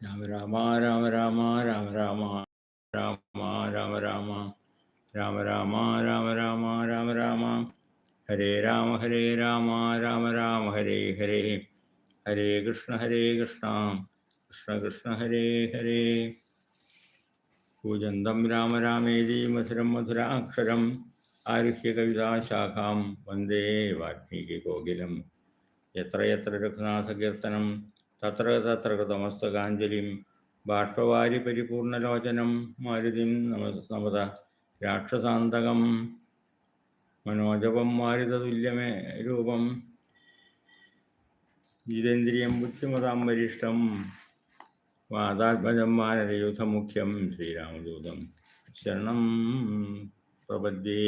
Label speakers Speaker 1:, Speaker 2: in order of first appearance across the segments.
Speaker 1: രാമ രാമ രാമ രാമ രാമ രാമ രാമ രാമ രാമ രാമ രാമ രാമ രാമ രാമ രാമ ഹരേ രാമ ഹരേ രാമ രാമ രാമ ഹരേ ഹരേ ഹരേ കൃഷ്ണ ഹരേ കൃഷ്ണ കൃഷ്ണ കൃഷ്ണ ഹരേ ഹരേ കൂജന്തം രാമ രാമേതി മധുരം മധുരാക്ഷരം ആരുഹ്യ കവിതാശാഖാം വന്ദേ വാൽമീകി കോകിലം എത്ര എത്ര രഘുനാഥകീർത്തനം തത്ര തത്ര കൃതമസ്തകാഞ്ജലിം ബാഷ്പവാരി പരിപൂർണലോചനം മാരുതിം നമ നമത രാക്ഷസാന്തകം മനോജപം മാരുതതുല്യമേ രൂപം ജിതേന്ദ്രിയം ബുദ്ധിമതാം വരിഷ്ടം വാദാത്മജം മാനരയുധമുഖ്യം ശ്രീരാമദൂതം ശരണം പ്രപദ്യേ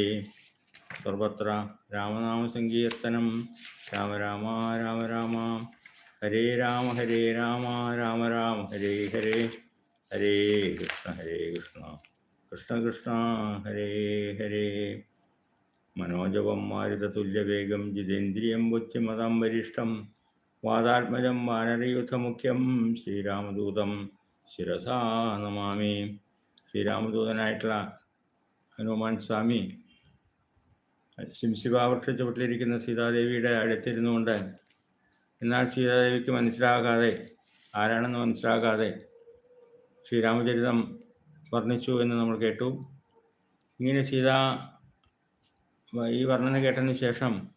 Speaker 1: സർവത്ര രാമനാമസങ്കീർത്തനം രാമ രാമ രാമ രാമ ഹരേ രാമ ഹരേ രാമ രാമ രാമ ഹരേ ഹരേ ഹരേ കൃഷ്ണ ഹരേ കൃഷ്ണ. കൃഷ്ണ കൃഷ്ണ ഹരേ ഹരേ. മനോജവം മാരുതതുല്യവേഗം ജിതേന്ദ്രിയം ബുദ്ധിമതം വരിഷ്ഠം വാദാത്മജം വാനരയുദ്ധമുഖ്യം ശ്രീരാമദൂതം ശിരസാ നമാമി. ശ്രീരാമദൂതനായിട്ടുള്ള ഹനുമാൻ സ്വാമി ശിംശിവാവൃക്ഷച്ചുവട്ടിലിരിക്കുന്ന സീതാദേവിയുടെ അടുത്തിരുന്നുകൊണ്ട് എന്നാൽ സീതാദേവിക്ക് മനസ്സിലാകാതെ ആരാണെന്ന് മനസ്സിലാകാതെ ശ്രീരാമചരിതം വർണിച്ചു എന്ന് നമ്മൾ കേട്ടു. ഇങ്ങനെ സീത ഈ വർണന കേട്ടതിന് ശേഷം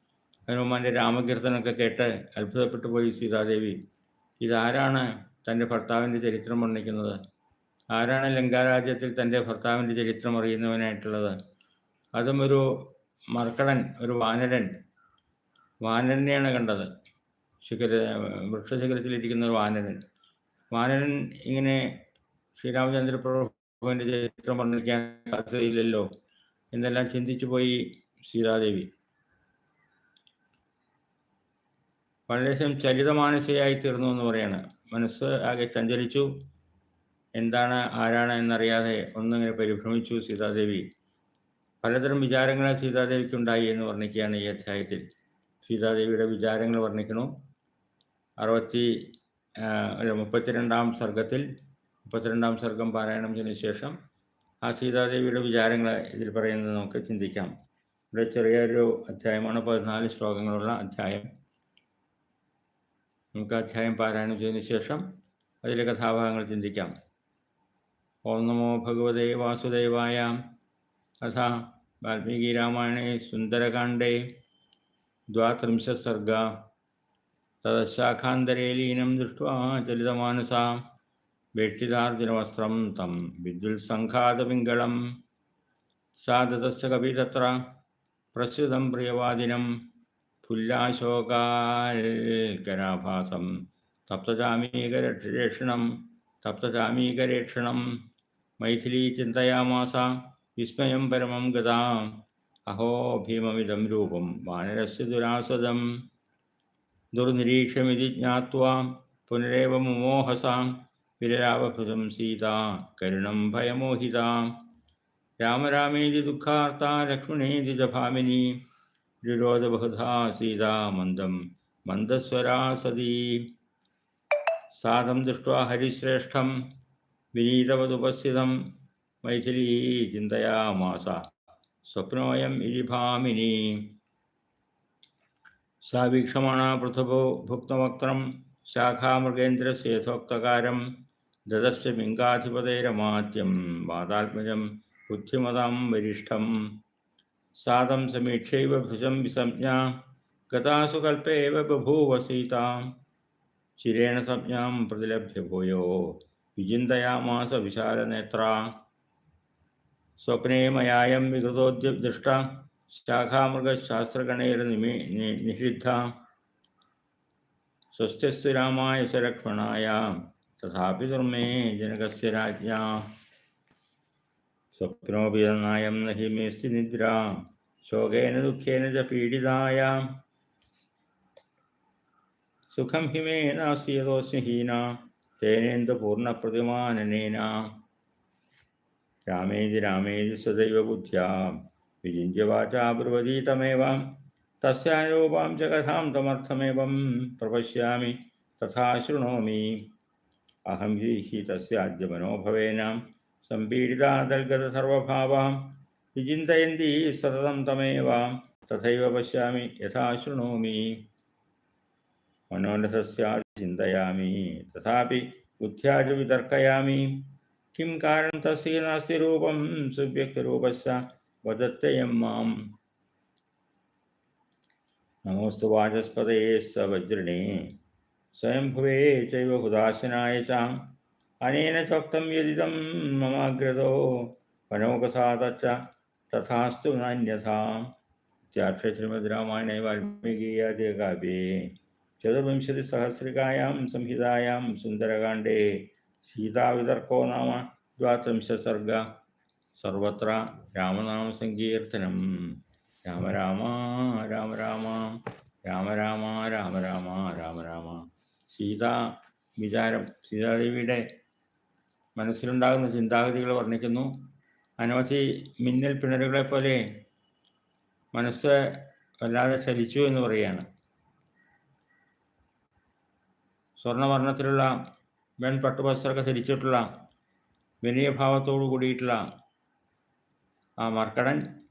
Speaker 1: ഹനുമാന്റെ രാമകീർത്തനൊക്കെ കേട്ട് അത്ഭുതപ്പെട്ടു പോയി സീതാദേവി. ഇതാരാണ് തന്റെ ഭർത്താവിന്റെ ചരിത്രം വർണിക്കുന്നത്? ആരാണ് ലങ്കാരാജ്യത്തിൽ തന്റെ ഭർത്താവിന്റെ ചരിത്രം അറിയുന്നവനായിട്ടുള്ളത്? അതും ഒരു മർക്കടൻ ഒരു വാനരൻ. വാനരനെയാണ് കണ്ടത്. ശിഖര വൃക്ഷശിഖരത്തിലിരിക്കുന്ന ഒരു വാനരൻ. വാനരൻ ഇങ്ങനെ ശ്രീരാമചന്ദ്ര പ്രഭുവിന്റെ ചരിത്രം വർണിക്കാൻ സാധ്യതയില്ലല്ലോ എന്നെല്ലാം ചിന്തിച്ചു പോയി സീതാദേവി. വളരെയധികം ചലിതമാനസയായി തീർന്നു എന്ന് പറയാണ്. മനസ്സ് ആകെ ചഞ്ചലിച്ചു. എന്താണ് ആരാണ് എന്നറിയാതെ ഒന്നിങ്ങനെ പരിഭ്രമിച്ചു സീതാദേവി. പലതരം വിചാരങ്ങൾ സീതാദേവിക്ക് ഉണ്ടായി എന്ന് വർണിക്കുകയാണ് ഈ അധ്യായത്തിൽ. സീതാദേവിയുടെ വിചാരങ്ങൾ വർണിക്കണു. അറുപത്തി മുപ്പത്തിരണ്ടാം സർഗത്തിൽ മുപ്പത്തിരണ്ടാം സർഗം പാരായണം ചെയ്തതിനു ശേഷം ആ സീതാദേവിയുടെ വിചാരങ്ങൾ ഇതിൽ പറയുന്നത് നമുക്ക് ചിന്തിക്കാം. ഇവിടെ ചെറിയൊരു അധ്യായമാണ് പതിനാല് ശ്ലോകങ്ങളുള്ള അധ്യായം. നമുക്ക് അധ്യായം പാരായണം ചെയ്തതിനു ശേഷം അതിലെ കഥാഭാഗങ്ങൾ ചിന്തിക്കാം. ഓം നമോ ഭഗവതേ വാസുദേവായ അഥ വാൽമീകി രാമായണേ സുന്ദരകാണ്ഡേ ദ്വാത്രിംശ സർഗ തദശാഖാന്തരേ ലീനം ദൃഷ്ട്വാ ചലിതമാനസാം വേഷ്ടിതാർജുനവസ്ത്രം തം വിദ്യുത്സംഘാതപിംഗളം സാധതശ്ച കവി തത്ര പ്രസ്തുതം പ്രിയവാദിനം ഫുല്ലാശോകാൽകരാഭാസം തപ്തചാമീകരക്ഷണം തപ്തചാമീകരേക്ഷണം മൈഥിലി ചിന്തയാമാസ വിസ്മയം പരമം ഗതാം അഹോ ഭീമമിതം രൂപം വാനരസ്യ ദുരാസദം ദുർനിരീക്ഷമിതി ജ്ഞാത്വാം പുനരേവ മുമോഹസാം വിരലാവഭൃതം സീത കരുണം ഭയമോഹിതാം. രാമരാമേതി ദുഃഖാർത്ത ലക്ഷ്മണേതി ജഭാമിനി. രുരോധബഹുധാ സീത മന്ദം മന്ദസ്വരാ സതീ. സാദം ദൃഷ്ട്വാ ഹരിശ്രേഷ്ഠം വിനീതവതുപസ്ഥിതം മൈഥിലീ ചിന്തയാമാസ. സ്വപ്നോയം ഇതി ഭാമിനി. सा वीक्षमाणा पृथुभो भुक्तमक्रम शाखामृगेन्द्रस्य यथोक्तकारं ददस्य बिङ्गाधिपतेरमात्यं वादात्मज बुद्धिमदां वरिष्ठं। सादम समीक्षैव भृशं विसंज्ञा गता कल्पे बभूव सीता। चिरेण संज्ञा प्रतिलभ्य भूयो विशाल विशालनेत्रा। स्वप्ने मयाय विगतोद्य दृष्टा। ശാഖാമൃഗശാസ്ത്രഗണേര നിമി നിഷിദ്ധ. സ്വസ്ഥസ്ഥിരാമായ സരക്ഷണായ തഥാപി ദുർമേ ജനകസ്യ രാജ്ഞ. സ്വപ്നോപിതനായം നഹി മേസ്തി നിദ്ര. ശോകേന ദുഃഖേന ച പീഡിതായ. സുഖം ഹിമേനാസ്തി യഥോസ്മിഹീന തേനേന്ദ്രപൂർണപ്രതിമാനനേന രാമേതി രാമേതി സദൈവ ബുദ്ധ്യാ विजिन्त्यवाचा ब्रवदीतमेवं तस्यायोपां च कथां तमर्थमेवं प्रपश्यामि, तथा शृणोमि। अहं हि हि तस्याद्य मनोभवेनां सम्पीडिता अन्तर्गतसर्वभावां विचिन्तयन्ती सततं तमेवां तथैव पश्यामि, यथा शृणोमि। मनोरथस्यादि चिन्तयामि तथापि बुद्ध्या च वितर्कयामि किं कारणं तस्य नास्ति रूपं सुव्यक्तिरूपस्य വദത്തയം മാം നമോസ്തു വാചസ്പതയെ സ വജ്രണേ സ്വയംഭുവേ ചൈവ ഹുദാശനായ ചാം അനേന ചോക്തം യദിദം മമാഗ്രതോ പനോകസാതച്ച തഥാസ്തു നാന്യഥാ ഇത്യാർഷ ശ്രീമദ് രാമായണേ വാൽമീകീയാദ്യ കാവ്യേ ചതുർവിംശതിസഹസ്രികായാം സംഹിതായാം സുന്ദരകാണ്ഡേ സീതാവിതർക്കോ നാമ ദ്വാത്രിംശസർഗ സർവത്ര രാമനാമസങ്കീർത്തനം. രാമ രാമ രാമ രാമ രാമ രാമ രാമ രാമ രാമ രാമ. സീതാ വിചാരം സീതാദേവിയുടെ മനസ്സിലുണ്ടാകുന്ന ചിന്താഗതികൾ വർണിക്കുന്നു. അനവധി മിന്നൽ പിണരുകളെ പോലെ മനസ്സ് വല്ലാതെ ചലിച്ചു എന്ന് പറയുകയാണ്. സ്വർണവർണത്തിലുള്ള വെൺ പട്ടുവസ്ത്രമൊക്കെ ധരിച്ചിട്ടുള്ള വിനയഭാവത്തോടു കൂടിയിട്ടുള്ള ആ മർക്കടൻ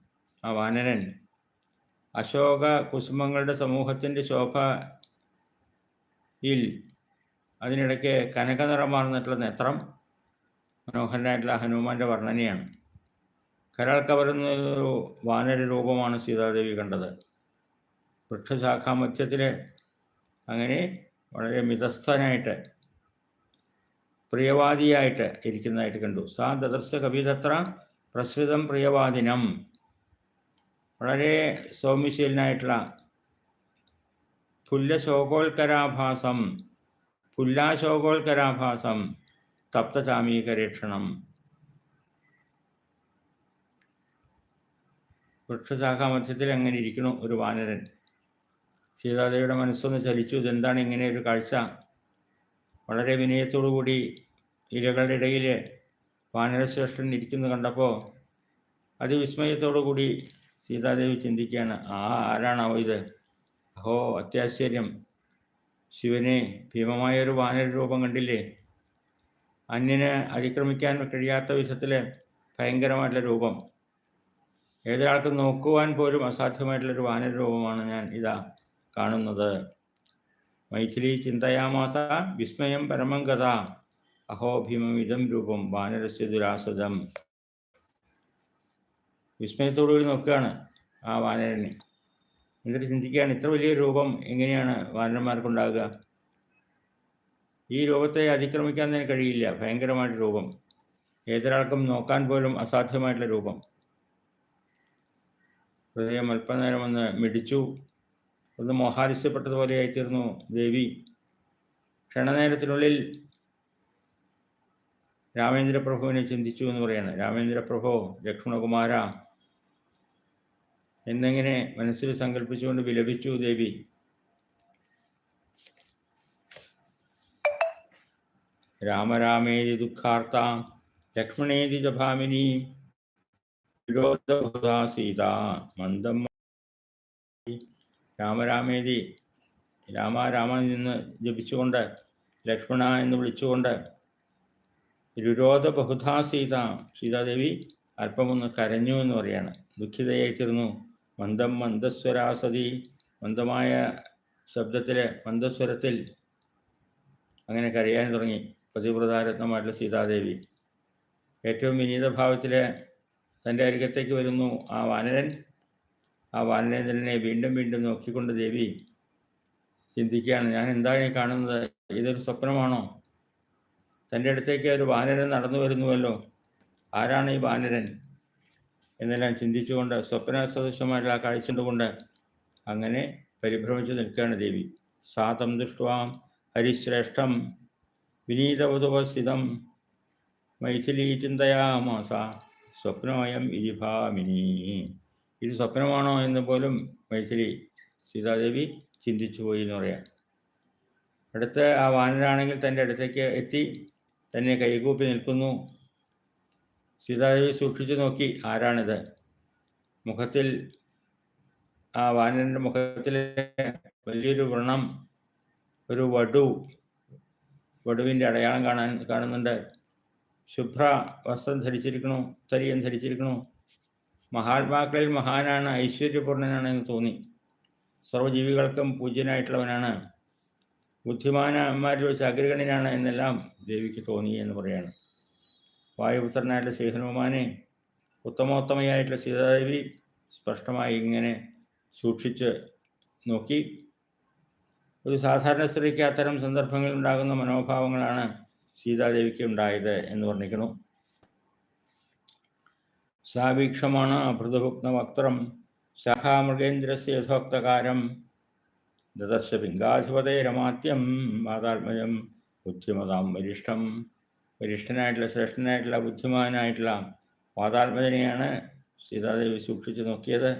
Speaker 1: ആ വാനരൻ അശോക കുസുമങ്ങളുടെ സമൂഹത്തിന്റെ ശോഭയിൽ അതിനിടയ്ക്ക് കനക നിറമാർന്നിട്ടുള്ള നേത്രം മനോഹരനായിട്ടുള്ള ഹനുമാന്റെ വർണനയാണ്. കരാൾ കവരുന്ന ഒരു വാനര രൂപമാണ് സീതാദേവി കണ്ടത്. വൃക്ഷശാഖാമധ്യത്തിൽ അങ്ങനെ വളരെ മിതസ്ഥനായിട്ട് പ്രിയവാദിയായിട്ട് ഇരിക്കുന്നതായിട്ട് കണ്ടു. സാ ദദർശ കവിതത്ര പ്രസൃതം പ്രിയവാദിനം. വളരെ സൗമ്യശീലനായിട്ടുള്ള പുല്ലശോകോൽക്കരാഭാസം പുല്ലാശോകോൽക്കരാഭാസം തപ്തചാമീകരീക്ഷണം. വൃക്ഷശാഖാമധ്യത്തിൽ അങ്ങനെ ഇരിക്കണു ഒരു വാനരൻ? സീതാദേവിയുടെ മനസ്സൊന്ന് ചലിച്ചു. ഇതെന്താണ് ഇങ്ങനെ ഒരു കാഴ്ച? വളരെ വിനയത്തോടു കൂടി ഇലകളുടെ ഇടയിൽ വാനരശ്രേഷ്ഠൻ ഇരിക്കുന്നത് കണ്ടപ്പോൾ അതിവിസ്മയത്തോടുകൂടി സീതാദേവി ചിന്തിക്കുകയാണ് ആ ആരാണാവോ ഇത്? അഹോ അത്യാശ്ചര്യം. ശിവനെ ഭീമമായ ഒരു വാനര രൂപം കണ്ടില്ലേ? അന്യന് അതിക്രമിക്കാൻ കഴിയാത്ത വിധത്തിൽ ഭയങ്കരമായിട്ടുള്ള രൂപം. ഏതൊരാൾക്ക് നോക്കുവാൻ പോലും അസാധ്യമായിട്ടുള്ളൊരു വാനര രൂപമാണ് ഞാൻ ഇതാ കാണുന്നത്. മൈഥിലി ചിന്തയാമാസ വിസ്മയം പരമം ഗത അഹോ ഭീമമിതം രൂപം വാനരസ്യ ദുരാസദം. വിസ്മയത്തോടുകൂടി നോക്കുകയാണ് ആ വാനരനെ. എന്നിട്ട് ചിന്തിക്കുകയാണ് ഇത്ര വലിയ രൂപം എങ്ങനെയാണ് വാനരന്മാർക്കുണ്ടാകുക? ഈ രൂപത്തെ അതിക്രമിക്കാൻ തന്നെ കഴിയില്ല. ഭയങ്കരമായിട്ട് രൂപം. ഏതൊരാൾക്കും നോക്കാൻ പോലും അസാധ്യമായിട്ടുള്ള രൂപം. ഹൃദയം അല്പനേരം ഒന്ന് മിടിച്ചു. ഒന്ന് മോഹാലിസ്യപ്പെട്ടതുപോലെയായി ആയിത്തീർന്നു ദേവി. ക്ഷണനേരത്തിനുള്ളിൽ രാമേന്ദ്രപ്രഭുവിനെ ചിന്തിച്ചു എന്ന് പറയുന്നത് രാമേന്ദ്രപ്രഭു ലക്ഷ്മണകുമാര എന്നിങ്ങനെ മനസ്സിൽ സങ്കല്പിച്ചുകൊണ്ട് വിലപിച്ചു ദേവി. രാമരാമേതി ദുഃഖാർത്ത ലക്ഷ്മണേതി ജഭാമിനി സീത മന്ദം രാമരാമേതി രാമ രാമ നിന്ന് ജപിച്ചുകൊണ്ട് ലക്ഷ്മണ എന്ന് വിളിച്ചുകൊണ്ട് രുരോധ ബഹുധാ സീത സീതാദേവി അല്പമൊന്ന് കരഞ്ഞു എന്ന് പറയാണ്. ദുഃഖിതയായി തീർന്നു മന്ദം മന്ദസ്വരാസതി. മന്ദമായ ശബ്ദത്തിലെ മന്ദസ്വരത്തിൽ അങ്ങനെ കരയാൻ തുടങ്ങി. പതിവ്രതാരത്നമായിട്ടുള്ള സീതാദേവി. ഏറ്റവും വിനീതഭാവത്തിലെ തന്റെ അരികത്തേക്ക് വരുന്നു ആ വാനരൻ. ആ വാനരേന്ദ്രനെ വീണ്ടും വീണ്ടും നോക്കിക്കൊണ്ട് ദേവി ചിന്തിക്കുകയാണ് ഞാൻ എന്താണ് കാണുന്നത്? ഇതൊരു സ്വപ്നമാണോ? തന്റെ അടുത്തേക്ക് ഒരു വാനരൻ നടന്നു വരുന്നുവല്ലോ. ആരാണ് ഈ വാനരൻ? എന്നെല്ലാം ചിന്തിച്ചുകൊണ്ട് സ്വപ്ന സദൃശമായിട്ടുള്ള ആ കാഴ്ചണ്ടുകൊണ്ട് അങ്ങനെ പരിഭ്രമിച്ചു നിൽക്കുകയാണ് ദേവി. സാതം ദുഷ്ടം ഹരിശ്രേഷ്ഠം വിനീതവതുപസ്ഥിതം മൈഥിലി ചിന്തയാമാസ സ്വപ്നമയം ഇതിഭാമിനി ഇത് സ്വപ്നമാണോ എന്ന് പോലും മൈഥിലി സീതാദേവി ചിന്തിച്ചു പോയി എന്ന് പറയാം. അടുത്ത് ആ വാനരാണെങ്കിൽ തന്റെ അടുത്തേക്ക് എത്തി തന്നെ കൈകൂപ്പി നിൽക്കുന്നു. സീതാദേവി സൂക്ഷിച്ചു നോക്കി ആരാണിത്? മുഖത്തിൽ ആ വാനരന്റെ മുഖത്തിൽ വലിയൊരു വ്രണം ഒരു വടു വടുവിന്റെ അടയാളം കാണാൻ കാണുന്നുണ്ട്. ശുഭ്ര വസ്ത്രം ധരിച്ചിരിക്കണു ഉത്തരീയം ധരിച്ചിരിക്കണു മഹാത്മാക്കളിൽ മഹാനാണ് ഐശ്വര്യപൂർണനാണ് എന്ന് തോന്നി. സർവജീവികൾക്കും പൂജ്യനായിട്ടുള്ളവനാണ്. ബുദ്ധിമാനന്മാരിൽ വെച്ച് അഗ്രഗണ്യനാണ് എന്നെല്ലാം ദേവിക്ക് തോന്നി എന്ന് പറയാണ്. വായുപുത്രനായിട്ടുള്ള ശ്രീഹനുമാനെ ഉത്തമോത്തമയായിട്ടുള്ള സീതാദേവി സ്പഷ്ടമായി ഇങ്ങനെ സൂക്ഷിച്ച് നോക്കി. ഒരു സാധാരണ സ്ത്രീക്ക് അത്തരം സന്ദർഭങ്ങളിൽ ഉണ്ടാകുന്ന മനോഭാവങ്ങളാണ് സീതാദേവിക്ക് ഉണ്ടായത് എന്ന് വർണിക്കുന്നു. സാവീക്ഷമാണ് അഭൃതഭുക്ന ശാഖാമൃഗേന്ദ്രസ് യഥോക്തകാരം ദദർശ രമാത്യം മാതാത്മജം ബുദ്ധിമതാം വരിഷ്ഠം വരിഷ്ഠനായിട്ടുള്ള ശ്രേഷ്ഠനായിട്ടുള്ള ബുദ്ധിമാനായിട്ടുള്ള വാതാത്മജനെയാണ് സീതാദേവി സൂക്ഷിച്ചു നോക്കിയത്.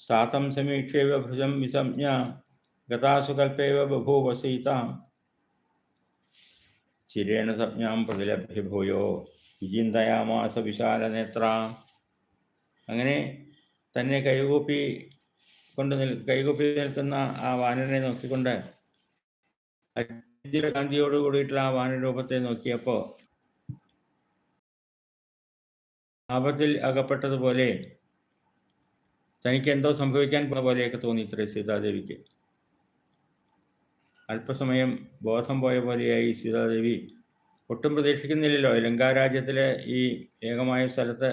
Speaker 1: സാതം സമീക്ഷേവ ഭുജം വിസംജ്ഞ ഗതാസു കൽപ്പേവ ബഭൂവ സീത ചിരേണ സംജ്ഞാം പ്രതിലഭ്യ ഭൂയോ വിചിന്തയാമാസ വിശാലനേത്ര. അങ്ങനെ തന്നെ കൈകൂപ്പി കൊണ്ട് നിൽ കൈകൊപ്പി നിൽക്കുന്ന ആ വാനരനെ നോക്കിക്കൊണ്ട് കാന്തിയോട് കൂടിയിട്ടുള്ള ആ വാനരൂപത്തെ നോക്കിയപ്പോൾ ആപത്തിൽ അകപ്പെട്ടതുപോലെ തനിക്ക് എന്തോ സംഭവിക്കാൻ പോകുന്ന പോലെയൊക്കെ തോന്നി ഇത്ര സീതാദേവിക്ക്. അല്പസമയം ബോധം പോയ പോലെയായി സീതാദേവി. ഒട്ടും പ്രതീക്ഷിക്കുന്നില്ലല്ലോ. ലങ്കാരാജ്യത്തിലെ ഈ ഏകമായ സ്ഥലത്ത്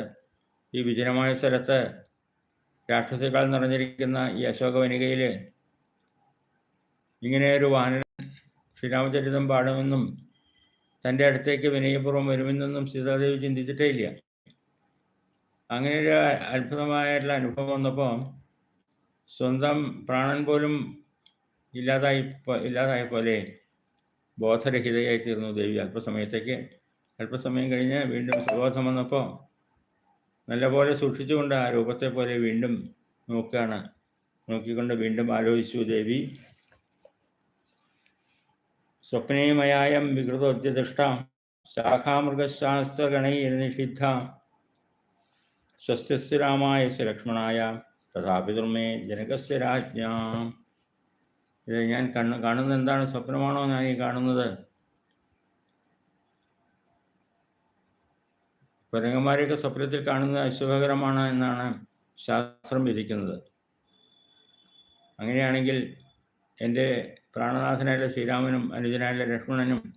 Speaker 1: ഈ വിജനമായ സ്ഥലത്ത് രാക്ഷസികൾ നിറഞ്ഞിരിക്കുന്ന ഈ അശോകവനികയിൽ ഇങ്ങനെ ഒരു വാനരൻ ശ്രീരാമചരിതം പാടുമെന്നും തന്റെ അടുത്തേക്ക് വിനയപൂർവം വരുമെന്നൊന്നും സീതാദേവി ചിന്തിച്ചിട്ടേ ഇല്ല. അങ്ങനെ ഒരു അത്ഭുതമായിട്ടുള്ള അനുഭവം വന്നപ്പോൾ സ്വന്തം പ്രാണൻ പോലും ഇല്ലാതായി ഇല്ലാതായ പോലെ ബോധരഹിതയായി തീർന്നു ദേവി. അല്പസമയത്തേക്ക് അല്പസമയം കഴിഞ്ഞ് വീണ്ടും സുബോധം വന്നപ്പോൾ നല്ലപോലെ സൂക്ഷിച്ചുകൊണ്ട് ആ രൂപത്തെ പോലെ വീണ്ടും നോക്കുകയാണ്. നോക്കിക്കൊണ്ട് വീണ്ടും ആലോചിച്ചു ദേവി സ്വപ്നേമയായം വികൃതോദ്യദൃഷ്ട ശാഖാമൃഗശാസ്ത്രഗണൈ നിഷിദ്ധ സ്വസ്ഥസ്ഥിരാമായ രാമായസ്യ ലക്ഷ്മണായ തഥാപിതുർമേ ജനകസ്യ രാജ്ഞ. ഇത് ഞാൻ കണ്ണ് കാണുന്നത് എന്താണ്? സ്വപ്നമാണോ ഞാൻ ഈ കാണുന്നത്? കുരങ്ങന്മാരെയൊക്കെ സ്വപ്നത്തിൽ കാണുന്നത് അശുഭകരമാണ് എന്നാണ് ശാസ്ത്രം വിധിക്കുന്നത്. അങ്ങനെയാണെങ്കിൽ എന്റെ പ്രാണനാഥനായ ശ്രീരാമനും അനുജനായ ലക്ഷ്മണനും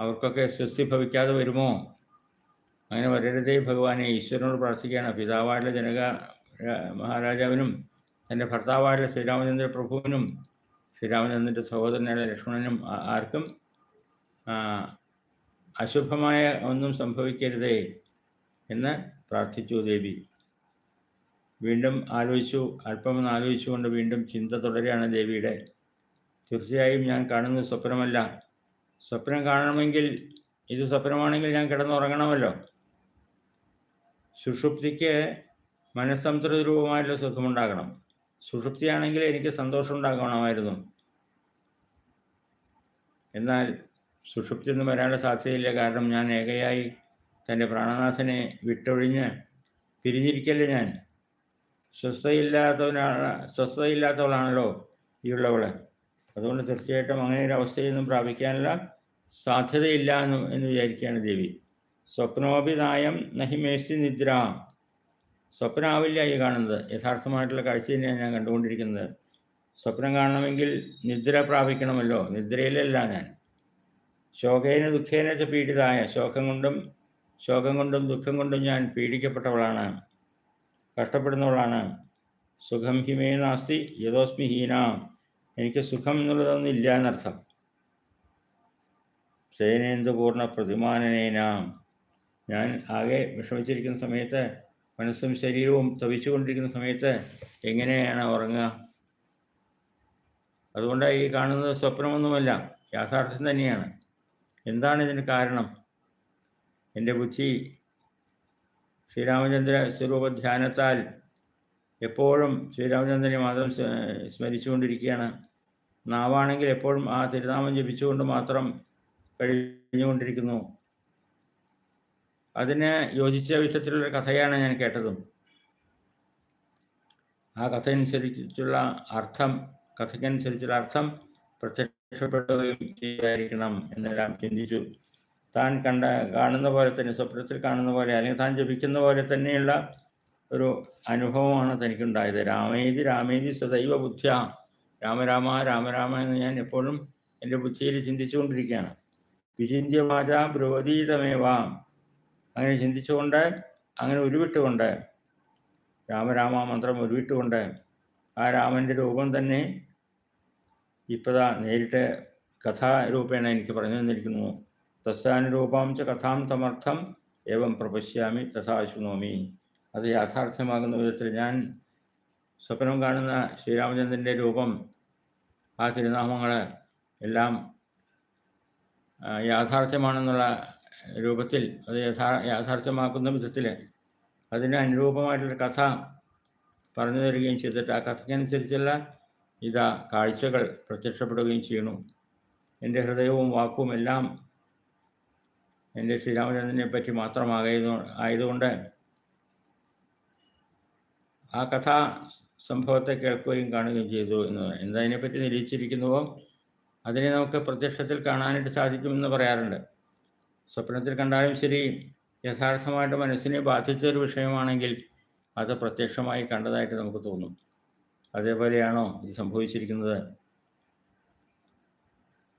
Speaker 1: അവർക്കൊക്കെ സ്വസ്തി ഭവിക്കാതെ വരുമോ? അങ്ങനെ വരരുതേ ഭഗവാനെ. ഈശ്വരനോട് പ്രാർത്ഥിക്കുകയാണ്. പിതാവായുള്ള ജനക മഹാരാജാവിനും തന്റെ ഭർത്താവായുള്ള ശ്രീരാമചന്ദ്ര പ്രഭുവിനും ശ്രീരാമചന്ദ്രന്റെ സഹോദരനായ ലക്ഷ്മണനും ആർക്കും അശുഭമായ ഒന്നും സംഭവിക്കരുതേ എന്ന് പ്രാർത്ഥിച്ചു ദേവി. വീണ്ടും ആലോചിച്ചു അല്പമൊന്ന് ആലോചിച്ചുകൊണ്ട് വീണ്ടും ചിന്ത തുടരുകയാണ് ദേവിയുടെ. തീർച്ചയായും ഞാൻ കാണുന്നത് സ്വപ്നമല്ല. സ്വപ്നം കാണണമെങ്കിൽ ഇത് സ്വപ്നമാണെങ്കിൽ ഞാൻ കിടന്നുറങ്ങണമല്ലോ. സുഷുപ്തിക്ക് മനസ്സംതൃപ്തി രൂപമായിട്ടുള്ള സുഖമുണ്ടാകണം. സുഷുപ്തിയാണെങ്കിൽ എനിക്ക് സന്തോഷം ഉണ്ടാകണമായിരുന്നു എന്നാൽ സുഷുപ്തി ഒന്നും വരാനുള്ള സാധ്യതയില്ല. കാരണം ഞാൻ ഏകയായി തന്റെ പ്രാണനാഥനെ വിട്ടൊഴിഞ്ഞ് പിരിഞ്ഞിരിക്കല്ലേ ഞാൻ? സ്വസ്ഥയില്ലാത്തവനാണ് സ്വസ്ഥതയില്ലാത്തവളാണല്ലോ ഈ ഉള്ളവൾ അതുകൊണ്ട് തീർച്ചയായിട്ടും അങ്ങനെ ഒരു അവസ്ഥയൊന്നും പ്രാപിക്കാനുള്ള സാധ്യതയില്ല എന്ന് എന്ന് വിചാരിക്കുകയാണ് ദേവി. സ്വപ്നോഭിനായം നഹിമേശി നിദ്ര. സ്വപ്നാവില്ല ഈ കാണുന്നത്. യഥാർത്ഥമായിട്ടുള്ള കാഴ്ച തന്നെയാണ് ഞാൻ കണ്ടുകൊണ്ടിരിക്കുന്നത്. സ്വപ്നം കാണണമെങ്കിൽ നിദ്ര പ്രാപിക്കണമല്ലോ. നിദ്രയിലല്ല ഞാൻ. ശോകേന ദുഃഖേന ച പീഡിതായ. ശോകം കൊണ്ടും ശോകം കൊണ്ടും ദുഃഖം കൊണ്ടും ഞാൻ പീഡിക്കപ്പെട്ടവളാണ്. കഷ്ടപ്പെടുന്നവളാണ്. സുഖം ഹിമേ നാസ്തി യഥോസ്മി ഹീന. എനിക്ക് സുഖം എന്നുള്ളതൊന്നും ഇല്ല എന്നർത്ഥം സേനേന്ദുപൂർണ പ്രതിമാനനേന ഞാൻ ആകെ വിഷമിച്ചിരിക്കുന്ന സമയത്ത് മനസ്സും ശരീരവും തവിച്ചുകൊണ്ടിരിക്കുന്ന സമയത്ത് എങ്ങനെയാണ് ഉറങ്ങുക? അതുകൊണ്ടാണ് ഈ കാണുന്നത് സ്വപ്നമൊന്നുമല്ല യാഥാർത്ഥ്യം തന്നെയാണ്. എന്താണ് ഇതിന് കാരണം? എന്റെ ബുദ്ധി ശ്രീരാമചന്ദ്ര സ്വരൂപ ധ്യാനത്താൽ എപ്പോഴും ശ്രീരാമചന്ദ്രനെ മാത്രം സ്മരിച്ചുകൊണ്ടിരിക്കുകയാണ്. നാവാണെങ്കിൽ എപ്പോഴും ആ തിരുനാമം ജപിച്ചുകൊണ്ട് മാത്രം കഴിഞ്ഞുകൊണ്ടിരിക്കുന്നു. അതിന് യോജിച്ച വിധത്തിലുള്ള കഥയാണ് ഞാൻ കേട്ടതും. ആ കഥയനുസരിച്ചുള്ള അർത്ഥം കഥയ്ക്കനുസരിച്ചുള്ള അർത്ഥം പ്രത്യക്ഷപ്പെടുകയും ചെയ്യായിരിക്കണം രാം ചിന്തിച്ചു. താൻ കണ്ട കാണുന്ന പോലെ തന്നെ സ്വപ്നത്തിൽ കാണുന്ന പോലെ അല്ലെങ്കിൽ താൻ ജപിക്കുന്ന പോലെ തന്നെയുള്ള ഒരു അനുഭവമാണ് തനിക്കുണ്ടായത്. രാമേതി രാമേതി സദൈവ ബുദ്ധ്യ. രാമരാമ രാമരാമ എന്ന് ഞാൻ എപ്പോഴും എന്റെ ബുദ്ധിയിൽ ചിന്തിച്ചുകൊണ്ടിരിക്കുകയാണ്. വിചിന്യവാച ബ്രവതീതമേവ. അങ്ങനെ ചിന്തിച്ചുകൊണ്ട് അങ്ങനെ ഉരുവിട്ടുകൊണ്ട് രാമരാമ മന്ത്രം ഉരുവിട്ടുകൊണ്ട് ആ രാമന്റെ രൂപം തന്നെ ഇപ്പതാ നേരിട്ട് കഥാരൂപേണ എനിക്ക് പറഞ്ഞു തന്നിരിക്കുന്നു. തസ്യാനുരൂപം ച കഥാം തമർത്ഥം ഏവം പ്രപശ്യാമി തഥാ ശുണോമി അത് യാഥാർത്ഥ്യമാകുന്ന വിധത്തിൽ ഞാൻ സ്വപ്നം കാണുന്ന ശ്രീരാമചന്ദ്രന്റെ രൂപം ആ തിരുനാമങ്ങൾ എല്ലാം യാഥാർത്ഥ്യമാണെന്നുള്ള രൂപത്തിൽ അത് യഥാ യാഥാർത്ഥ്യമാക്കുന്ന വിധത്തിൽ അതിന് അനുരൂപമായിട്ടുള്ള കഥ പറഞ്ഞു തരികയും ചെയ്തിട്ട് ആ കഥയ്ക്കനുസരിച്ചുള്ള ഇതാ കാഴ്ചകൾ പ്രത്യക്ഷപ്പെടുകയും ചെയ്യണു എന്റെ ഹൃദയവും വാക്കും എല്ലാം എന്റെ ശ്രീരാമചന്ദ്രനെ പറ്റി മാത്രമാകുന്നു ആയതുകൊണ്ട് ആ കഥാ സംഭവത്തെ കേൾക്കുകയും കാണുകയും ചെയ്തു എന്ന് എന്തതിനെപ്പറ്റി നിരീക്ഷിച്ചിരിക്കുന്നുവോ? അതിനെ നമുക്ക് പ്രത്യക്ഷത്തിൽ കാണാനായിട്ട് സാധിക്കുമെന്ന് പറയാറുണ്ട്. സ്വപ്നത്തിൽ കണ്ടാലും ശരി യഥാർത്ഥമായിട്ട് മനസ്സിനെ ബാധിച്ച ഒരു വിഷയമാണെങ്കിൽ അത് പ്രത്യക്ഷമായി കണ്ടതായിട്ട് നമുക്ക് തോന്നും. അതേപോലെയാണോ ഇത് സംഭവിച്ചിരിക്കുന്നത്?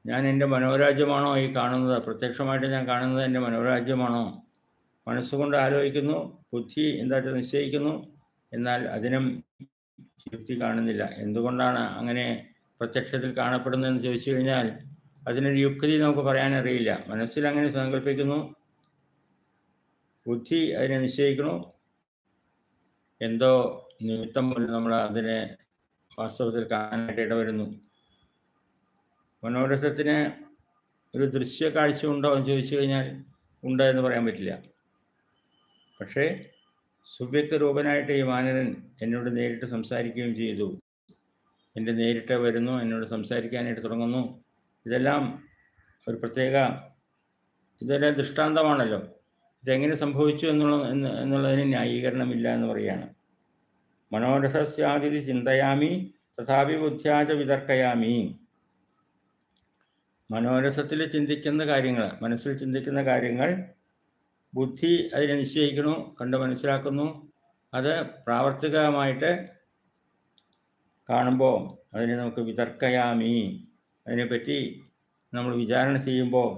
Speaker 1: ഞാൻ എന്റെ മനോരാജ്യമാണോ ഈ കാണുന്നത്? പ്രത്യക്ഷമായിട്ട് ഞാൻ കാണുന്നത് എന്റെ മനോരാജ്യമാണോ? മനസ്സുകൊണ്ട് ആലോചിക്കുന്നു ബുദ്ധി എന്തായിട്ട് നിശ്ചയിക്കുന്നു എന്നാൽ അതിനും യുക്തി കാണുന്നില്ല. എന്തുകൊണ്ടാണ് അങ്ങനെ പ്രത്യക്ഷത്തിൽ കാണപ്പെടുന്നതെന്ന് ചോദിച്ചു കഴിഞ്ഞാൽ അതിനൊരു യുക്തി നമുക്ക് പറയാനറിയില്ല മനസ്സിൽ അങ്ങനെ സങ്കല്പിക്കുന്നു ബുദ്ധി അതിനെ നിശ്ചയിക്കുന്നു എന്തോ നിമിത്തം നമ്മൾ അതിനെ വാസ്തവത്തിൽ കാണാനായിട്ട് ഇടവരുന്നു. മനോരഥത്തിന് ഒരു ദൃശ്യ കാഴ്ച ഉണ്ടോ എന്ന് ചോദിച്ചു കഴിഞ്ഞാൽ ഉണ്ട് എന്ന് പറയാൻ പറ്റില്ല. പക്ഷേ സുവ്യക്ത രൂപനായിട്ട് ഈ മാനരൻ എന്നോട് നേരിട്ട് സംസാരിക്കുകയും ചെയ്തു. എന്റെ നേരിട്ട് വരുന്നു എന്നോട് സംസാരിക്കാനായിട്ട് തുടങ്ങുന്നു. ഇതെല്ലാം ഒരു പ്രത്യേക ഇതെല്ലാം ദൃഷ്ടാന്തമാണല്ലോ. ഇതെങ്ങനെ സംഭവിച്ചു എന്നുള്ള എന്ന് എന്നുള്ളതിന് ന്യായീകരണമില്ല എന്ന് പറയുകയാണ്. മനോരഥസ്യാതിഥി ചിന്തയാമി തഥാപി ബുദ്ധ്യാച വിതർക്കയാമി. മനോരസത്തിൽ ചിന്തിക്കുന്ന കാര്യങ്ങൾ മനസ്സിൽ ചിന്തിക്കുന്ന കാര്യങ്ങൾ ബുദ്ധി അതിനെ നിശ്ചയിക്കുന്നു കണ്ട് മനസ്സിലാക്കുന്നു അത് പ്രാവർത്തികമായിട്ട് കാണുമ്പോൾ അതിനെ നമുക്ക് വിതർക്കയാമി. അതിനെപ്പറ്റി നമ്മൾ വിചാരണ ചെയ്യുമ്പോൾ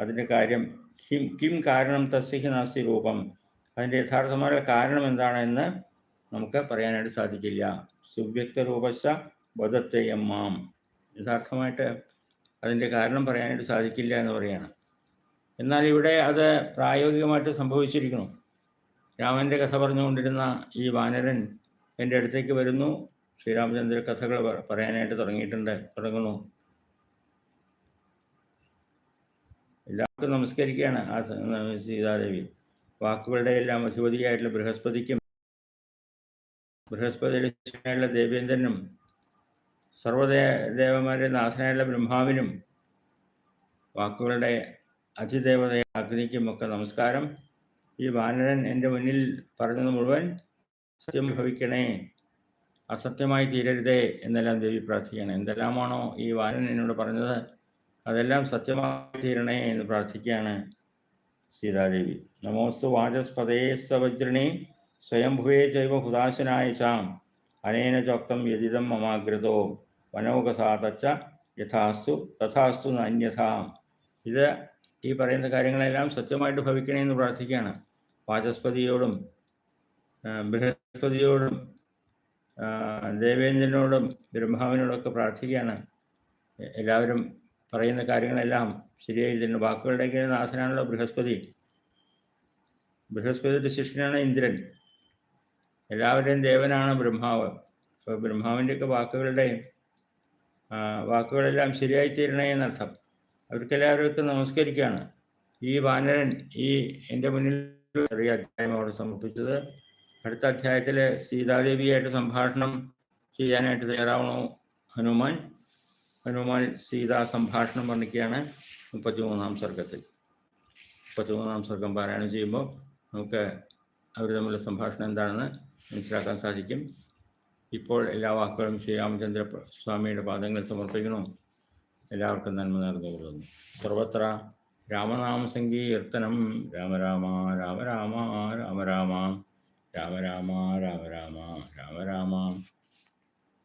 Speaker 1: അതിന്റെ കാര്യം കിം കിം കാരണം തസ്യഹി നാസ്തി രൂപം. അതിന്റെ യഥാർത്ഥമായ കാരണം എന്താണെന്ന് നമുക്ക് പറയാനായിട്ട് സാധിക്കില്ല. സുവ്യക്ത രൂപശ ബോധത്തെ എമ്മാം. യഥാർത്ഥമായിട്ട് അതിന്റെ കാരണം പറയാനായിട്ട് സാധിക്കില്ല എന്ന് പറയാണ്. എന്നാൽ ഇവിടെ അത് പ്രായോഗികമായിട്ട് സംഭവിച്ചിരിക്കുന്നു. രാമന്റെ കഥ പറഞ്ഞുകൊണ്ടിരുന്ന ഈ വാനരൻ എന്റെ അടുത്തേക്ക് വരുന്നു. ശ്രീരാമചന്ദ്ര കഥകൾ പറയാനായിട്ട് തുടങ്ങിയിട്ടുണ്ട്. തുടങ്ങുന്നു. എല്ലാവർക്കും നമസ്കരിക്കുകയാണ് ആ സീതാദേവി. വാക്കുകളുടെ എല്ലാം അധിപതിയായിട്ടുള്ള ബൃഹസ്പതിക്കും ബൃഹസ്പതിയുടെ ശിഷ്യനായുള്ള ദേവേന്ദ്രനും സർവദേ ദേവന്മാരുടെ നാഥനായുള്ള ബ്രഹ്മാവിനും വാക്കുകളുടെ അതിദേവതയെ അഗ്നിക്കും ഒക്കെ നമസ്കാരം. ഈ വാനരൻ എന്റെ മുന്നിൽ പറഞ്ഞത് മുഴുവൻ സത്യം ഭവിക്കണേ അസത്യമായി തീരരുതേ എന്നെല്ലാം ദേവി പ്രാർത്ഥിക്കണം എന്തെല്ലാമാണോ ഈ വാനൻ എന്നോട് പറഞ്ഞത് അതെല്ലാം സത്യമായി തീരണേ എന്ന് പ്രാർത്ഥിക്കുകയാണ് സീതാദേവി. നമോസ്തു വാചസ്പതേ സവജ്രണേ. സ്വയംഭുവേ ചൈവ ഹുദാശനായ ചാം അനേന ചോക്തം വ്യതിതം മമാഗ്രതോ. വനൗകസാതച്ച യഥാസ്തു തഥാസ്തു അന്യഥാം ഇത് ഈ പറയുന്ന കാര്യങ്ങളെല്ലാം സത്യമായിട്ട് ഭവിക്കണമെന്ന് പ്രാർത്ഥിക്കുകയാണ് വാചസ്പതിയോടും ബൃഹസ്പതിയോടും ദേവേന്ദ്രനോടും ബ്രഹ്മാവിനോടൊക്കെ പ്രാർത്ഥിക്കുകയാണ് എല്ലാവരും പറയുന്ന കാര്യങ്ങളെല്ലാം ശരിയായി തന്നെ. വാക്കുകളുടെ നാഥനാണല്ലോ ബൃഹസ്പതി. ബൃഹസ്പതിയുടെ ശിഷ്യനാണ് ഇന്ദ്രൻ. എല്ലാവരുടെയും ദേവനാണ് ബ്രഹ്മാവ്. അപ്പോൾ ബ്രഹ്മാവിന്റെയൊക്കെ വാക്കുകളുടെ ആ, വാക്കുകളെല്ലാം ശരിയായി തീരണേ എന്നർത്ഥം. അവർക്കെല്ലാവർക്കും നമസ്കരിക്കുകയാണ് ഈ വാനരൻ ഈ എന്റെ മുന്നിൽ ചെറിയ അധ്യായം അവിടെ സമർപ്പിച്ചത്. അടുത്ത അധ്യായത്തിൽ സീതാദേവിയായിട്ട് സംഭാഷണം ചെയ്യാനായിട്ട് തയ്യാറാവണോ ഹനുമാൻ. ഹനുമാൻ സീതാ സംഭാഷണം വർണിക്കുകയാണ് മുപ്പത്തിമൂന്നാം സർഗത്തിൽ. മുപ്പത്തിമൂന്നാം സർഗം പാരായണം ചെയ്യുമ്പോൾ നമുക്ക് അവർ തമ്മിലുള്ള സംഭാഷണം എന്താണെന്ന് മനസ്സിലാക്കാൻ സാധിക്കും. ഇപ്പോൾ എല്ലാ വാക്കുകളും ശ്രീ രാമചന്ദ്ര സ്വാമിയുടെ പാദങ്ങളിൽ സമർപ്പിക്കുന്നു. എല്ലാവർക്കും നന്മ നേർന്നുകൊള്ളുന്നു സർവത്ര രാമനാമ സങ്കീർത്തനം രാമ രാമ രാമ രാമ രാമ രാമ രാമ രാമ രാമ രാമ രാമ രാമ.